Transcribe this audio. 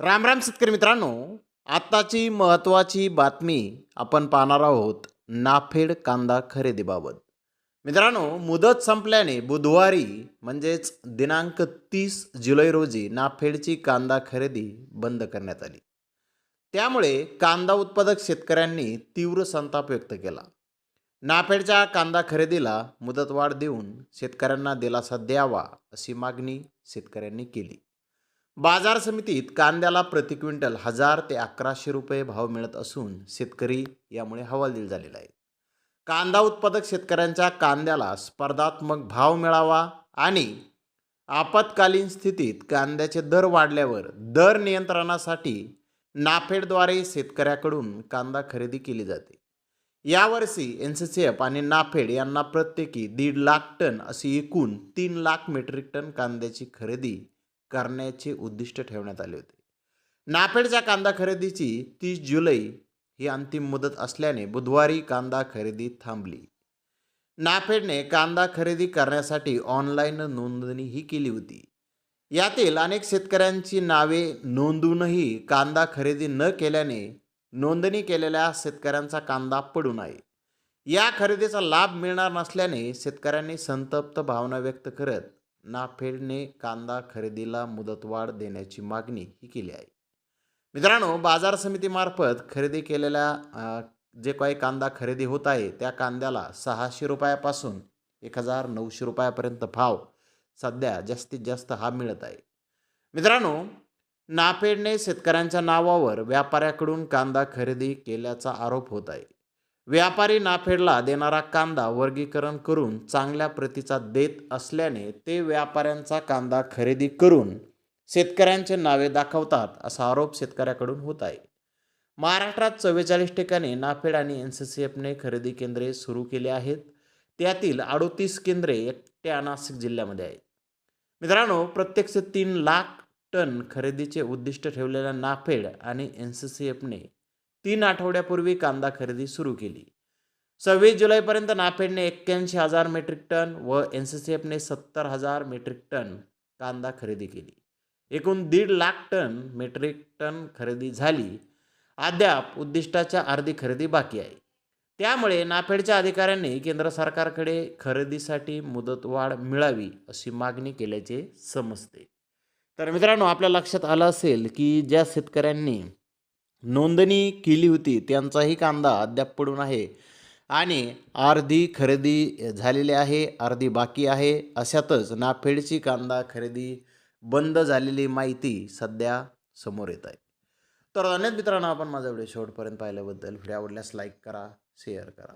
राम राम शेतकरी मित्रांनो आत्ताची महत्त्वाची बातमी आपण पाहणार आहोत नाफेड कांदा खरेदीबाबत. मित्रांनो मुदत संपल्याने बुधवारी म्हणजेच दिनांक तीस जुलै रोजी नाफेडची कांदा खरेदी बंद करण्यात आली. त्यामुळे कांदा उत्पादक शेतकऱ्यांनी तीव्र संताप व्यक्त केला. नाफेडच्या कांदा खरेदीला मुदतवाढ देऊन शेतकऱ्यांना दिलासा द्यावा अशी मागणी शेतकऱ्यांनी केली. बाजार समितीत कांद्याला प्रति क्विंटल हजार ते अकराशे रुपये भाव मिळत असून शेतकरी यामुळे हवालदिल झालेला आहे. कांदा उत्पादक शेतकऱ्यांच्या कांद्याला स्पर्धात्मक भाव मिळावा आणि आपत्कालीन स्थितीत कांद्याचे दर वाढल्यावर दर नियंत्रणासाठी नाफेडद्वारे शेतकऱ्याकडून कांदा खरेदी केली जाते. यावर्षी एन सी सी एफ आणि नाफेड यांना प्रत्येकी दीड लाख टन अशी एकूण तीन लाख मेट्रिक टन कांद्याची खरेदी करण्याचे उद्दिष्ट ठेवण्यात आले होते. नाफेडच्या कांदा खरेदीची तीस जुलै ही अंतिम मुदत असल्याने बुधवारी कांदा खरेदी थांबली. नाफेडने कांदा खरेदी करण्यासाठी ऑनलाईन नोंदणीही केली होती. यातील अनेक शेतकऱ्यांची नावे नोंदवूनही कांदा खरेदी न केल्याने नोंदणी केलेल्या शेतकऱ्यांचा कांदा पडून आहे. या खरेदीचा लाभ मिळणार नसल्याने शेतकऱ्यांनी संतप्त भावना व्यक्त करत नाफेडने कांदा खरेदीला मुदतवाढ देण्याची मागणी ही केली आहे. मित्रांनो बाजार समितीमार्फत खरेदी केलेल्या जे काही कांदा खरेदी होत आहे त्या कांद्याला सहाशे रुपयापासून एक हजार नऊशे रुपयापर्यंत भाव सध्या जास्तीत जास्त हा मिळत आहे. मित्रांनो नाफेडने शेतकऱ्यांच्या नावावर व्यापाऱ्याकडून कांदा खरेदी केल्याचा आरोप होत आहे. व्यापारी नाफेडला देणारा कांदा वर्गीकरण करून चांगल्या प्रतीचा देत असल्याने ते व्यापाऱ्यांचा कांदा खरेदी करून शेतकऱ्यांचे नावे दाखवतात असा आरोप शेतकऱ्याकडून होत आहे. महाराष्ट्रात चव्वेचाळीस ठिकाणी नाफेड आणि एन सी सी एफने खरेदी केंद्रे सुरू केली आहेत. त्यातील अडोतीस केंद्रे एकट्या नाशिक जिल्ह्यामध्ये आहेत. मित्रांनो प्रत्यक्ष तीन लाख टन खरेदीचे उद्दिष्ट ठेवलेल्या नाफेड आणि एन सी सी एफने तीन आठवड्यापूर्वी कांदा खरेदी सुरू केली. सव्वीस जुलैपर्यंत नाफेडने एक्क्याऐंशी हजार मेट्रिक टन व एन सी सी एफने सत्तर हजार मेट्रिक टन कांदा खरेदी केली. एकूण दीड लाख टन मेट्रिक टन खरेदी झाली. अद्याप उद्दिष्टाच्या अर्धी खरेदी बाकी आहे. त्यामुळे नाफेडच्या अधिकाऱ्यांनी केंद्र सरकारकडे खरेदीसाठी मुदतवाढ मिळावी अशी मागणी केल्याचे समजते. तर मित्रांनो आपल्या लक्षात आलं असेल की ज्या शेतकऱ्यांनी नोंदणी केली होती. त्यांचाही कांदा अद्याप पडून आहे. आणि अर्धी खरेदी झालेली आहे. अर्धी बाकी आहे. अशातच नाफेडची कांदा खरेदी बंद झालेली माहिती सध्या समोर येत आहे. तर अनेक मित्रांनो. आपण माझा व्हिडिओ शेवटपर्यंत पाहिल्याबद्दल. व्हिडिओ आवडल्यास लाईक करा शेअर करा.